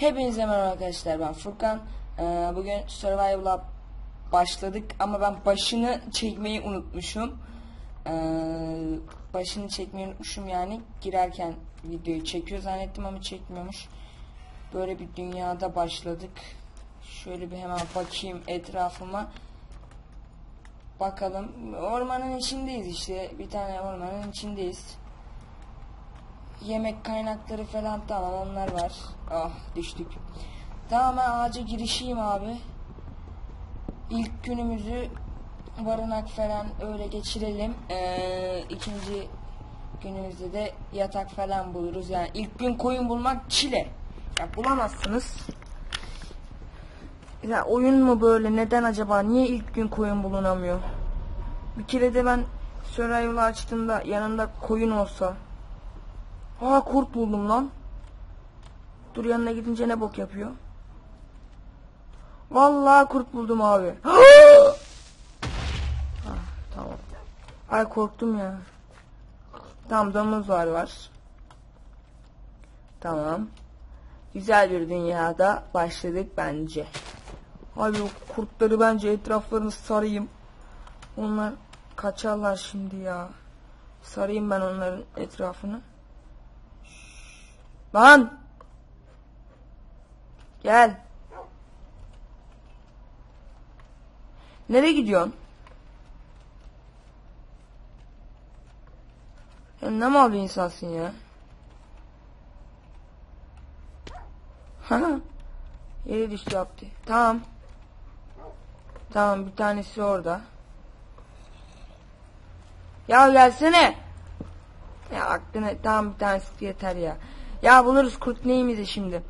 Hepinize merhaba arkadaşlar ben Furkan. Ee, bugün Survival'a başladık ama ben başını çekmeyi unutmuşum. Ee, başını çekmeyi unutmuşum yani girerken videoyu çekiyor zannettim ama çekmiyormuş. Böyle bir dünyada başladık. Şöyle bir hemen bakayım etrafıma. Bakalım ormanın içindeyiz işte bir tane ormanın içindeyiz. Yemek kaynakları falan tamam onlar var. Ah düştük. Tamam ben ağaca girişeyim abi. İlk günümüzü barınak falan öyle geçirelim. Ee, ikinci günümüzde de yatak falan buluruz. Yani ilk gün koyun bulmak çile. Ya bulamazsınız. Ya oyun mu böyle? Neden acaba? Niye ilk gün koyun bulunamıyor? Bir kere de ben Survival açtığımda yanında koyun olsa. Aa kurt buldum lan. Dur yanına gidince ne bok yapıyor? Vallahi kurt buldum abi. ah, tamam. Ay korktum ya. Tamam domuz var var. Tamam. Güzel bir dünyada başladık bence. Abi o kurtları bence etraflarını sarayım. Onlar kaçarlar şimdi ya. Sarayım ben onların etrafını. Lan! Gel. Nereye gidiyorsun? Ya ne mal bir insansın ya? Ha? Yere düştü yaptı. Tamam. Tamam bir tanesi orada. Ya gelsene. Ya aklına tamam bir tanesi yeter ya. Ya buluruz kurt neyimizi şimdi.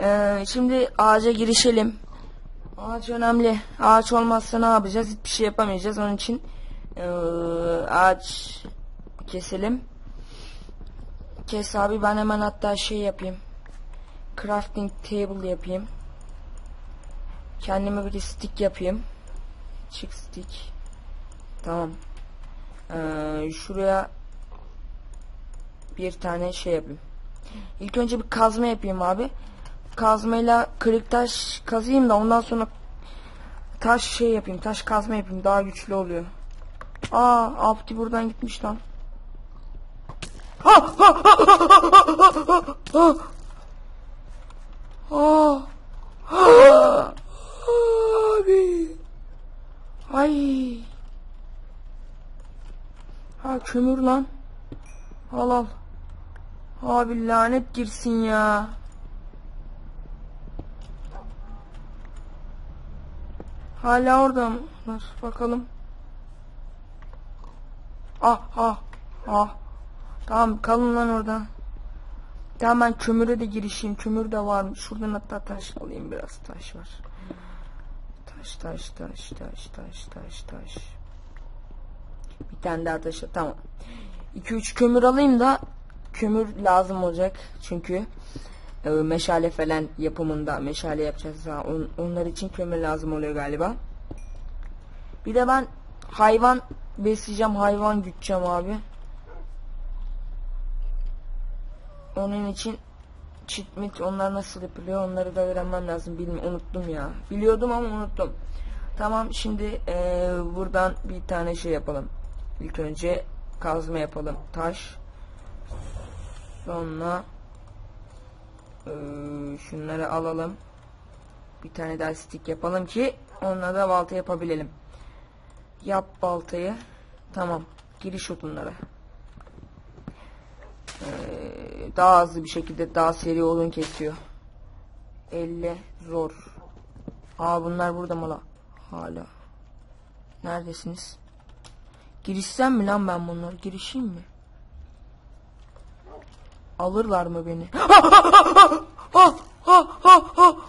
Ee, şimdi ağaca girişelim. Ağaç önemli. Ağaç olmazsa ne yapacağız? Hiçbir şey yapamayacağız. Onun için ee, ağaç keselim. Kes abi ben hemen hatta şey yapayım. Crafting table yapayım. Kendime bir stick yapayım. Çık stick. Tamam. Ee, şuraya bir tane şey yapayım. İlk önce bir kazma yapayım abi. Kazmayla kırık taş kazayım da ondan sonra taş şey yapayım. Taş kazma yapayım. Daha güçlü oluyor. Aa, Abdi buradan gitmiş lan. Ha! Abi. Ay. Ha kömür lan. Al al. Abi lanet girsin ya. Hala orada mılar? Bakalım. Ah ah ah. Tamam kalın lan orada. Tamam ben kömüre de girişeyim. Kömür de var mı? Şuradan hatta taş alayım biraz. Taş var. Taş taş taş taş taş taş taş. Bir tane daha taş. Tamam. 2-3 kömür alayım da kömür lazım olacak. Çünkü e, meşale falan yapımında meşale yapacağız. Ha, on, onlar için kömür lazım oluyor galiba. Bir de ben hayvan besleyeceğim. Hayvan güteceğim abi. Onun için meat onlar nasıl yapılıyor onları da öğrenmem lazım. Bilmi unuttum ya. Biliyordum ama unuttum. Tamam şimdi e, buradan bir tane şey yapalım. İlk önce kazma yapalım. Taş. Sonra e, şunları alalım. Bir tane daha stick yapalım ki onunla da balta yapabilelim. Yap baltayı. Tamam. Giriş odunlara. Ee, daha hızlı bir şekilde daha seri odun kesiyor. Elle zor. Aa bunlar burada mı la? Hala. Neredesiniz? Girişsem mi lan ben bunları? Girişeyim mi? Alırlar mı beni?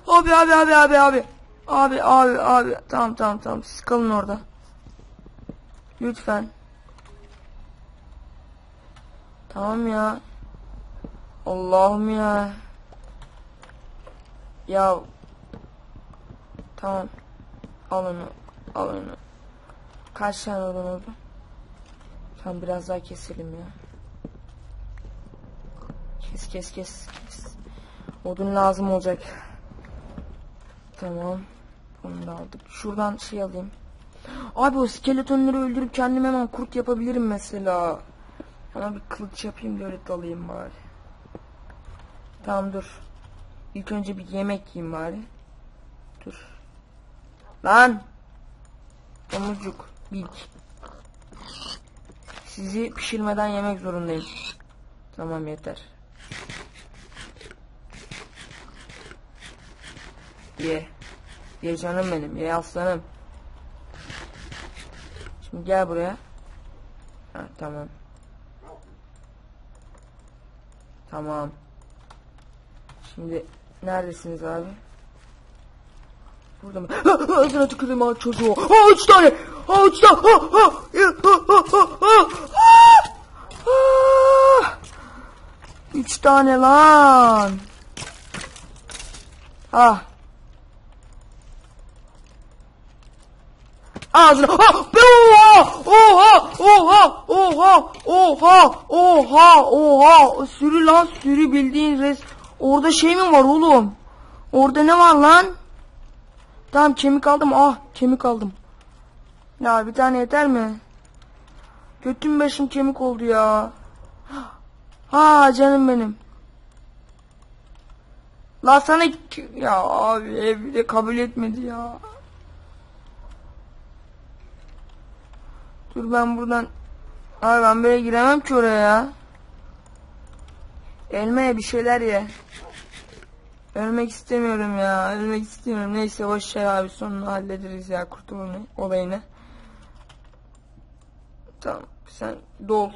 abi abi abi abi abi. Abi abi abi. Tamam tamam tamam. Siz kalın orada. Lütfen. Tamam ya. Allah'ım ya. Ya. Tamam. Al onu. Kaç tane odun oldu? Tamam biraz daha keselim ya. Kes kes kes. Odun lazım olacak. Tamam. Bunu da aldık. Şuradan şey alayım. Abi o skeletonları öldürüp kendim hemen kurt yapabilirim mesela. Ama bir kılıç yapayım da öyle dalayım bari. Tamam dur. İlk önce bir yemek yiyeyim bari. Dur. Lan! Domuzcuk. Bilk. Sizi pişirmeden yemek zorundayım. Tamam yeter. Ye. Ye canım benim. Ye aslanım. Şimdi gel buraya. Ha, tamam. Tamam. Şimdi neredesiniz abi? Burada mı? Ağzına tüküreyim ha çocuğu. Ha üç tane. Ha üç tane. Ha, ha, ha, ha, ha, ha. Ah! Üç tane lan. Ah. Ağzına. Ah! Oha! Oha! Oha! Oha! Oha! Oha! Oha! Sürü lan sürü bildiğin res. Orada şey mi var oğlum? Orada ne var lan? Tamam kemik aldım. Ah kemik aldım. Ya bir tane yeter mi? Götüm başım kemik oldu ya. Ha canım benim. La sana ya abi evde kabul etmedi ya. Dur ben buradan Abi ben böyle giremem ki oraya ya. Elmeye bir şeyler ye. Ölmek istemiyorum ya. Ölmek istemiyorum. Neyse boş ver abi sonunu hallederiz ya kurtulma olayını. Tamam sen dol.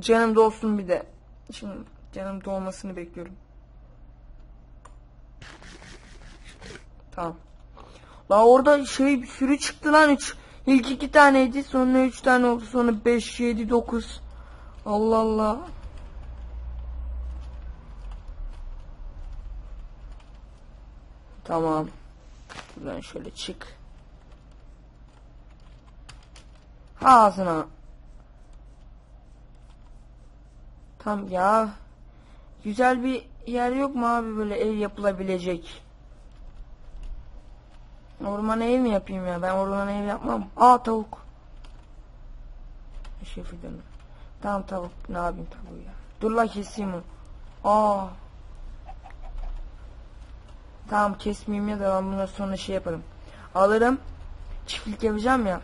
Canım dolsun bir de. Şimdi canım dolmasını bekliyorum. Tamam. La orada şey bir sürü çıktı lan üç. İlk iki taneydi sonra üç tane oldu sonra beş yedi dokuz. Allah Allah. Tamam. Buradan şöyle çık. Ağzına. Tam ya. Güzel bir yer yok mu abi böyle ev yapılabilecek? Orman ev mi yapayım ya? Ben orman ev yapmam. Aa tavuk. Şey fidanı. Tamam tavuk. Ne yapayım tavuğu ya? Dur la keseyim onu. Aa. Tamam kesmeyeyim ya da ben bundan sonra şey yaparım. Alırım. Çiftlik yapacağım ya.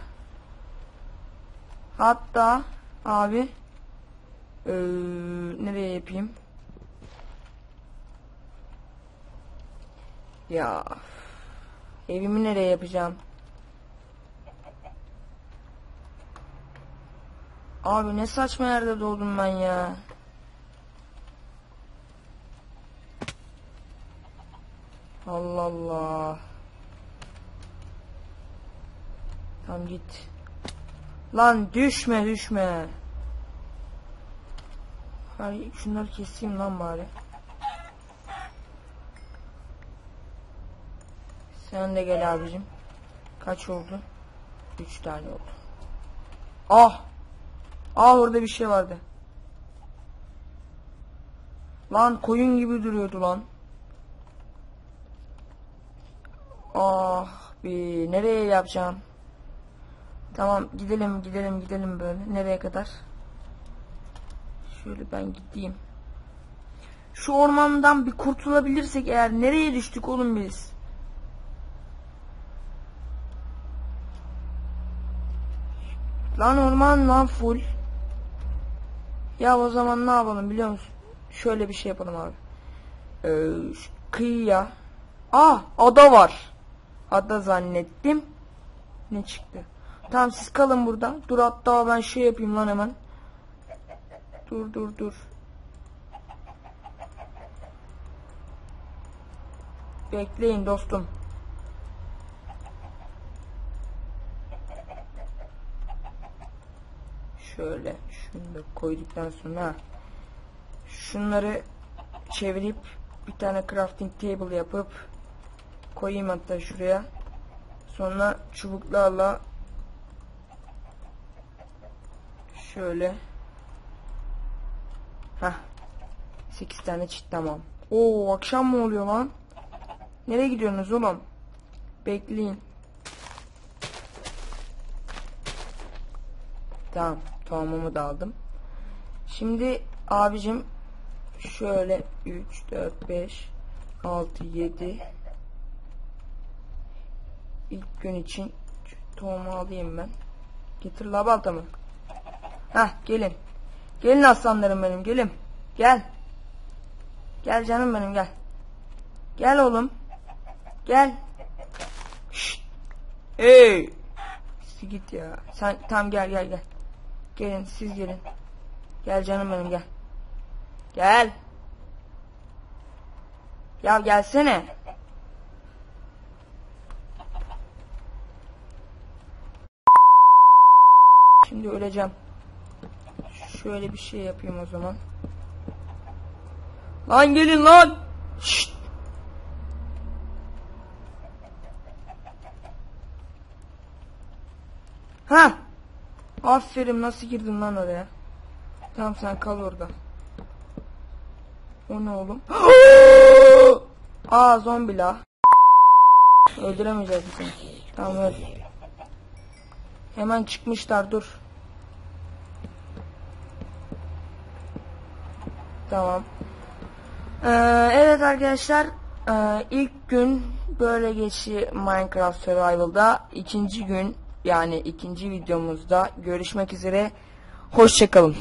Hatta abi ee, nereye yapayım? Ya evimi nereye yapacağım? Abi ne saçma yerde doğdum ben ya. Allah Allah. Tamam git. Lan düşme düşme. Ay şunları keseyim lan bari. Sen de gel abicim. Kaç oldu? Üç tane oldu. Ah! Ah orada bir şey vardı. Lan koyun gibi duruyordu lan. Ah bir nereye yapacağım? Tamam gidelim gidelim gidelim böyle. Nereye kadar? Şöyle ben gideyim. Şu ormandan bir kurtulabilirsek eğer nereye düştük oğlum biz? Lan orman lan full. Ya o zaman ne yapalım biliyor musun? Şöyle bir şey yapalım abi. Ee, kıyıya. Ah ada var. Ada zannettim. Ne çıktı? Tamam siz kalın burada. Dur hatta ben şey yapayım lan hemen. Dur dur dur. Bekleyin dostum. Şöyle şunu da koyduktan sonra şunları çevirip bir tane crafting table yapıp koyayım hatta şuraya. Sonra çubuklarla şöyle 8 tane çit tamam. Oo akşam mı oluyor lan? Nereye gidiyorsunuz oğlum? Bekleyin. Tamam. Tohumumu da aldım. Şimdi abicim şöyle 3, 4, 5, 6, 7 ilk gün için tohumu alayım ben. Getir la baltamı. Hah gelin. Gelin aslanlarım benim gelin. Gel. Gel canım benim gel. Gel oğlum. Gel. Şşt. Hey. Siz git ya. Sen tam gel gel gel. Gelin siz gelin. Gel canım benim gel. Gel. Ya gelsene. Şimdi öleceğim. Şöyle bir şey yapayım o zaman. Lan gelin lan. Şşt. Ha. Aferin nasıl girdin lan oraya? Tamam sen kal orada. O ne oğlum? Aa zombi la. Öldüremeyeceğiz seni. Tamam öl. Hemen çıkmışlar dur. Tamam. Ee, evet arkadaşlar ee, ilk gün böyle geçti Minecraft Survival'da ikinci gün yani ikinci videomuzda görüşmek üzere hoşçakalın.